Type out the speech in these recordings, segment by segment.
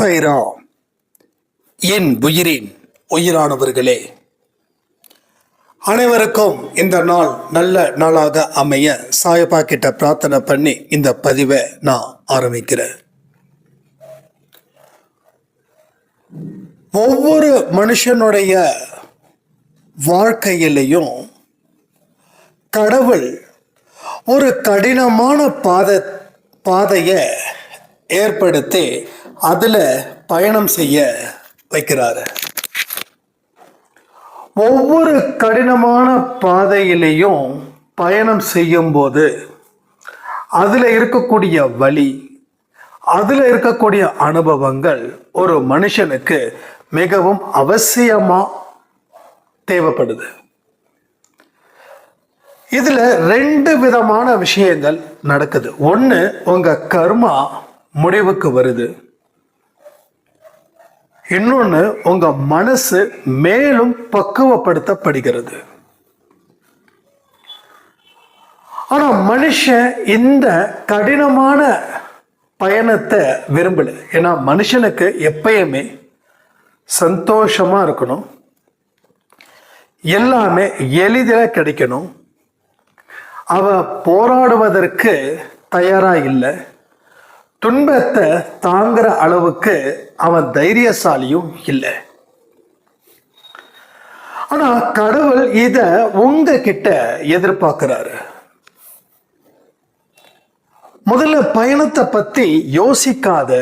சைரா என் உயிரின் உயிரானவர்களே அனைவருக்கும் இந்த நாள் நல்ல நாளாக அமைய சாயப்பா கிட்ட பிரார்த்தனை பண்ணி இந்த பதிவை நான் ஆரம்பிக்கிறேன். ஒவ்வொரு மனுஷனுடைய வாழ்க்கையிலையும் கடவுள் ஒரு கடினமான பாத பாதையை ஏற்படுத்தி அதில் பயணம் செய்ய வைக்கிறாரு. ஒவ்வொரு கடினமான பாதையிலையும் பயணம் செய்யும்போது அதில் இருக்கக்கூடிய வழி அதில் இருக்கக்கூடிய அனுபவங்கள் ஒரு மனுஷனுக்கு மிகவும் அவசியமாக தேவைப்படுது. இதில் ரெண்டு விதமான விஷயங்கள் நடக்குது. ஒன்று உங்கள் கர்மா முடிவுக்கு வருது. இன்னொன்று உங்கள் மனசு மேலும் பக்குவப்படுத்தப்படுகிறது. ஆனால் மனுஷன் இந்த கடினமான பயணத்தை விரும்பலை. ஏன்னா மனுஷனுக்கு எப்பயுமே சந்தோஷமாக இருக்கணும். எல்லாமே எளிதில் கிடைக்கணும். அவ போராடுவதற்கு தயாராக இல்லை. துன்பத்தை தாங்குற அளவுக்கு அவன் தைரியசாலியும் இல்லை. ஆனா கடவுள் இத உங்க கிட்ட எதிர்பார்க்கிறாரு முதல்ல பயணத்தை பத்தி யோசிக்காத.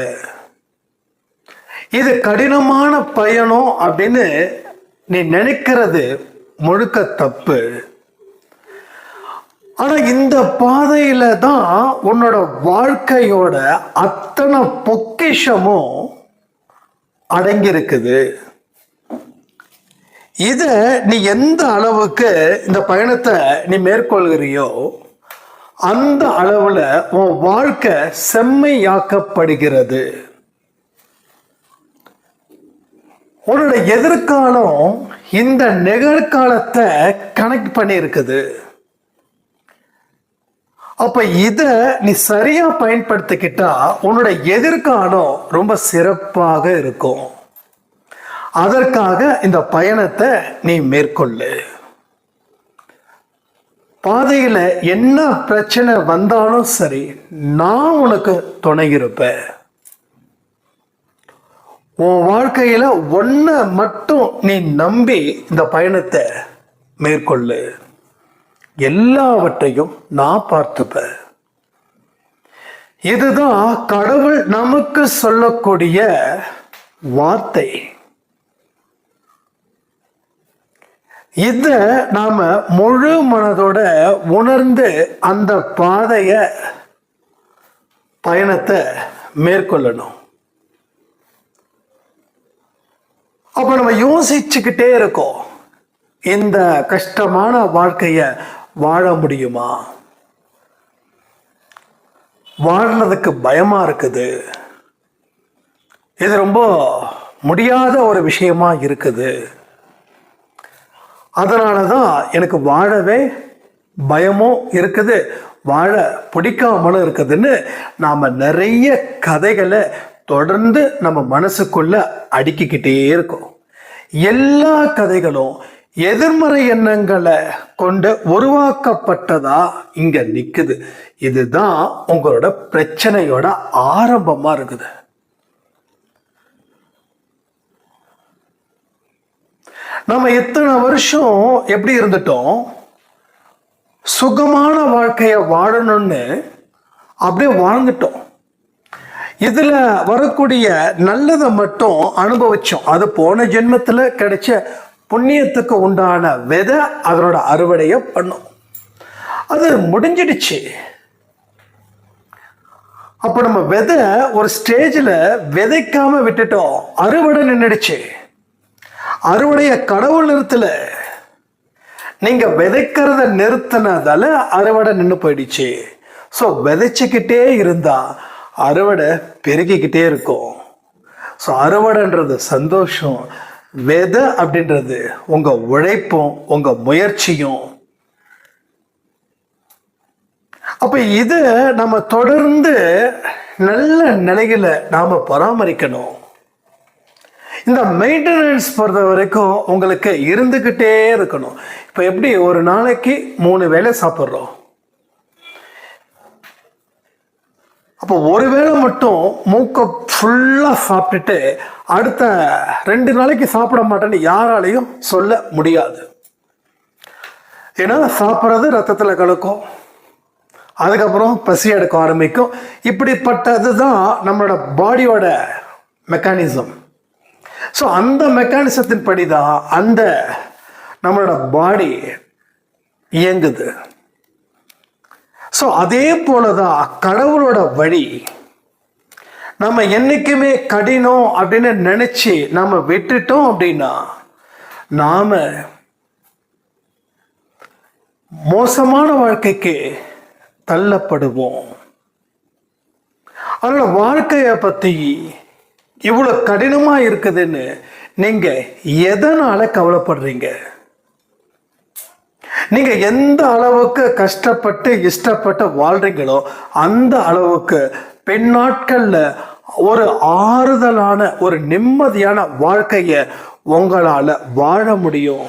இது கடினமான பயணம் அப்படின்னு நீ நினைக்கிறது முழுக்க தப்பு. ஆனா இந்த பாதையில தான் உன்னோட வாழ்க்கையோட அத்தனை பொக்கிஷமும் அடங்கியிருக்குது. இத நீ எந்த அளவுக்கு இந்த பயணத்தை நீ மேற்கொள்கிறியோ அந்த அளவுல உன் வாழ்க்கை செம்மையாக்கப்படுகிறது. உன்னோட எதிர்காலம் இந்த நிகழ்காலத்தை கனெக்ட் பண்ணியிருக்குது. அப்ப இத நீ சரியா பயன்படுத்திக்கிட்டா உன்னோட எதிர்காலம் ரொம்ப சிறப்பாக இருக்கும். அதற்காக இந்த பயணத்தை நீ மேற்கொள்ளு. பாதையில என்ன பிரச்சனை வந்தாலும் சரி நான் உனக்கு துணை இருப்பேன். உன் வாழ்க்கையில ஒன்ன மட்டும் நீ நம்பி இந்த பயணத்தை மேற்கொள்ளு. எல்லாவற்றையும் நான் பார்த்துப்பேன். இதுதான் கடவுள் நமக்கு சொல்லக்கூடிய வார்த்தை. இத நாம முழு மனதோட உணர்ந்து அந்த பாதைய பயணத்தை மேற்கொள்ளணும். அப்ப நம்ம யோசிச்சுக்கிட்டே இருக்கோம். இந்த கஷ்டமான வாழ்க்கைய வாழ முடியுமா? வாழ்றதுக்கு பயமா இருக்குது. இது ரொம்ப முடியாத ஒரு விஷயமா இருக்குது. அதனால தான் எனக்கு வாழவே பயமும் இருக்குது வாழ பிடிக்காமலும் இருக்குதுன்னு நாம் நிறைய கதைகளை தொடர்ந்து நம்ம மனசுக்குள்ள அடுக்கிக்கிட்டே இருக்கோம். எல்லா கதைகளும் எதிர்மறை எண்ணங்களை கொண்டு உருவாக்கப்பட்டதா இங்க நிக்குது. இதுதான் உங்களோட பிரச்சனையோட ஆரம்பமா இருக்குது. நம்ம எத்தனை வருஷம் எப்படி இருந்துட்டோம்? சுகமான வாழ்க்கையை வாழணும்னு அப்படியே வாழ்ந்துட்டோம். இதுல வரக்கூடிய நல்லதை மட்டும் அனுபவிச்சோம். அது போன ஜென்மத்துல கிடைச்ச புண்ணியத்துக்கு உண்டான விதை அதனோட அறுவடையை பண்ணும். அது முடிஞ்சிடுச்சு. அப்போ நம்ம விதை ஒரு ஸ்டேஜில் விதைக்காம விட்டுட்டோம். அறுவடை நின்றுடுச்சு அறுவடைய கடவுள் நிறுத்தல. நீங்க விதைக்கிறத நிறுத்தினதால அறுவடை நின்று போயிடுச்சு. ஸோ விதைச்சிக்கிட்டே இருந்தா அறுவடை பெருகிக்கிட்டே இருக்கும். ஸோ அறுவடைன்றது சந்தோஷம். விதை அப்படின்றது உங்க உழைப்பும் உங்க முயற்சியும். அப்ப இது நம்ம தொடர்ந்து நல்ல நிலையில நாம பராமரிக்கணும். இந்த மெயின்டெனன்ஸ் பொறுத்த வரைக்கும் உங்களுக்கு இருந்துக்கிட்டே இருக்கணும். இப்போ எப்படி ஒரு நாளைக்கு மூணு வேளை சாப்பிட்றோம்? அப்போ ஒரு வேளை மட்டும் மூக்கை ஃபுல்லாக சாப்பிட்டுட்டு அடுத்த ரெண்டு நாளைக்கு சாப்பிட மாட்டேன்னு யாராலையும் சொல்ல முடியாது. ஏன்னா சாப்பிட்றது ரத்தத்தில் கலக்கும். அதுக்கப்புறம் பசி எடுக்க ஆரம்பிக்கும். இப்படிப்பட்டது தான் நம்மளோட பாடியோட மெக்கானிசம் ஸோ அந்த மெக்கானிசத்தின் படி தான் அந்த நம்மளோட பாடி இயங்குது. ஸோ அதே போல தான் கடவுளோட வழி. நம்ம என்னைக்குமே கடினம் அப்படின்னு நினைச்சு நம்ம விட்டுட்டோம் அப்படின்னா நாம மோசமான வாழ்க்கைக்கு தள்ளப்படுவோம். அதனால வாழ்க்கையை பத்தி இவ்வளோ கடினமா இருக்குதுன்னு நீங்க எதனால கவலைப்படுறீங்க? நீங்க எந்த அளவுக்கு கஷ்டப்பட்டு இஷ்டப்பட்டு வாழ்றீங்களோ அந்த அளவுக்கு பின்னாட்கள்ல ஒரு ஆறுதலான ஒரு நிம்மதியான வாழ்க்கையை உங்களால வாழ முடியும்.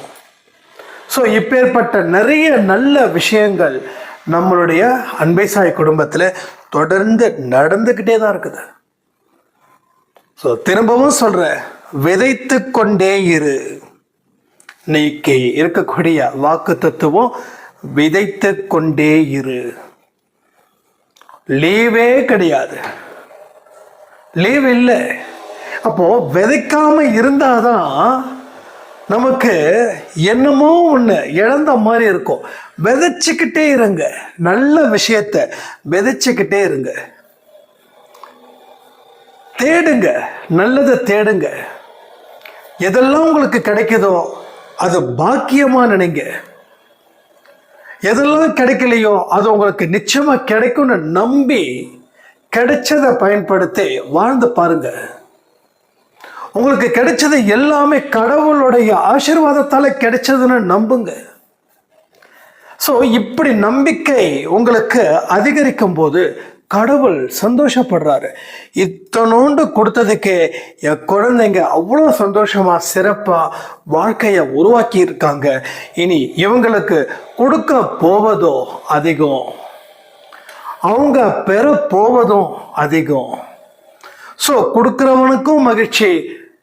ஸோ இப்பேற்பட்ட நிறைய நல்ல விஷயங்கள் நம்மளுடைய அன்பை சாய் குடும்பத்தில் தொடர்ந்து நடந்துக்கிட்டே தான் இருக்குது. ஸோ திரும்பவும் சொல்கிறேன் விதைத்து கொண்டே இரு. நீக்கி இருக்கக்கூடிய வாக்கு தத்துவம் விதைத்து கொண்டே இரு. லீவே கிடையாது. லீவ் இல்லை. அப்போ விதைக்காம இருந்தாதான் நமக்கு என்னமோ ஒன்று இழந்த மாதிரி இருக்கும். விதைச்சிக்கிட்டே இருங்க. நல்ல விஷயத்த விதைச்சிக்கிட்டே இருங்க. தேடுங்க. நல்லதை தேடுங்க. எதெல்லாம் உங்களுக்கு கிடைக்குதோ அதை பாக்கியமாக நினைங்க. எதெல்லாம் கிடைக்கலையோ அது உங்களுக்கு நிச்சயமாக கிடைக்கும்னு நம்பி கிடைச்சதை பயன்படுத்தி வாழ்ந்து பாருங்க. உங்களுக்கு கிடைச்சது எல்லாமே கடவுளுடைய ஆசீர்வாதத்தால் கிடைச்சதுன்னு நம்புங்க. ஸோ இப்படி நம்பிக்கை உங்களுக்கு அதிகரிக்கும் போது கடவுள் சந்தோஷப்படுறாரு. இத்தனோண்டு கொடுத்ததுக்கு என் குழந்தைங்க அவ்வளோ சந்தோஷமா சிறப்பா வாழ்க்கையை உருவாக்கி இருக்காங்க இனி இவங்களுக்கு கொடுக்க போவதோ அதிகம். அவங்க பெற போவதும் அதிகம். ஸோ கொடுக்குறவனுக்கும் மகிழ்ச்சி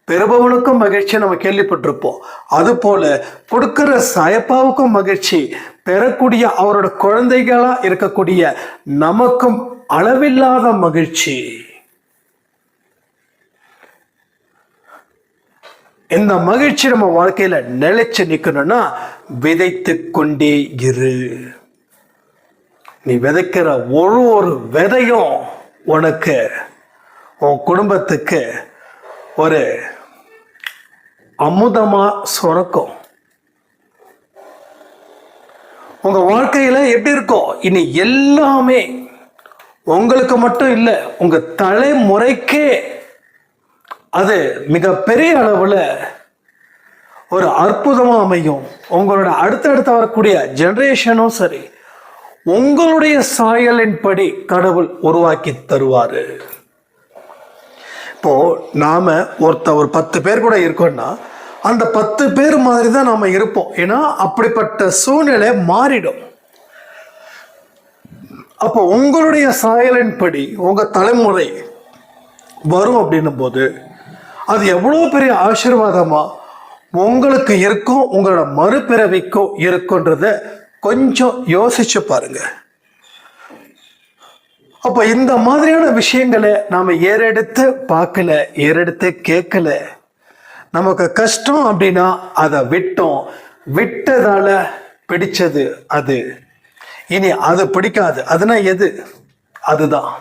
பெறுபவனுக்கும் மகிழ்ச்சி நம்ம கேள்விப்பட்டிருப்போம். அதுபோல் கொடுக்குற கொடுக்கிற சாயப்பாவுக்கும் மகிழ்ச்சி பெறக்கூடிய அவரோட குழந்தைகளாக இருக்கக்கூடிய நமக்கும் அளவில்லாத மகிழ்ச்சி. இந்த மகிழ்ச்சி நம்ம வாழ்க்கையில நிலைச்சு நிக்கணும்னா விதைத்து கொண்டே இரு. நீ விதைக்கிற ஒரு ஒரு விதையும் உனக்கு உன் குடும்பத்துக்கு ஒரு அமுதமா சுரக்கும். உங்க வாழ்க்கையில எப்படி இருக்கும் இனி எல்லாமே உங்களுக்கு மட்டும் இல்லை உங்க தலைமுறைக்கே அது மிகப்பெரிய அளவில் ஒரு அற்புதமாக அமையும். உங்களோட அடுத்தடுத்து வரக்கூடிய ஜெனரேஷனும் சரி உங்களுடைய சாயலின்படி கடவுள் உருவாக்கி தருவார். இப்போ நாம ஒருத்த ஒரு பத்து பேர் கூட இருக்கோம்னா அந்த பத்து பேர் மாதிரி தான் நாம இருப்போம். ஏன்னா அப்படிப்பட்ட சூழ்நிலை மாறிடும். அப்போ உங்களுடைய சாயலின் படி உங்கள் தலைமுறை வரும் அப்படின்னும் போது அது எவ்வளோ பெரிய ஆசீர்வாதமாக உங்களுக்கு இருக்கும் உங்களோட மறுபிறவிக்கும் இருக்குன்றத கொஞ்சம் யோசிச்சு பாருங்க. அப்போ இந்த மாதிரியான விஷயங்களை நாம் ஏறெடுத்து பார்க்கல ஏறெடுத்து கேட்கல. நமக்கு கஷ்டம் அப்படின்னா அதை விட்டோம். விட்டதால பிடிச்சது அது. இனி அது பிடிக்காது. அதுனா எது? அதுதான்.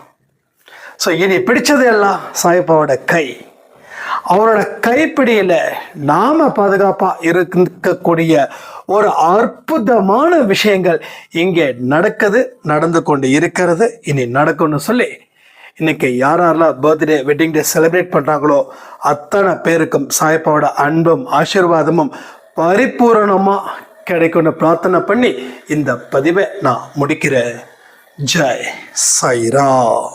ஸோ இனி பிடிச்சது எல்லாம் சாயப்பாவோட கை. அவரோட கைப்பிடியில நாம பாதுகாப்பா இருக்கக்கூடிய ஒரு அற்புதமான விஷயங்கள் இங்கே நடக்குது நடந்து கொண்டு இருக்கிறது. இனி நடக்கும்னு சொல்லி இன்னைக்கு யார் யாரெல்லாம் பர்த்டே வெட்டிங் டே செலிப்ரேட் பண்ணுறாங்களோ அத்தனை பேருக்கும் சாயப்பாவோட அன்பும் ஆசீர்வாதமும் பரிபூரணமாக கிடைக்கும்னு பிரார்த்தனை பண்ணி இந்த பதிவை நான் முடிக்கிறேன். ஜெய் சாய்ராம்.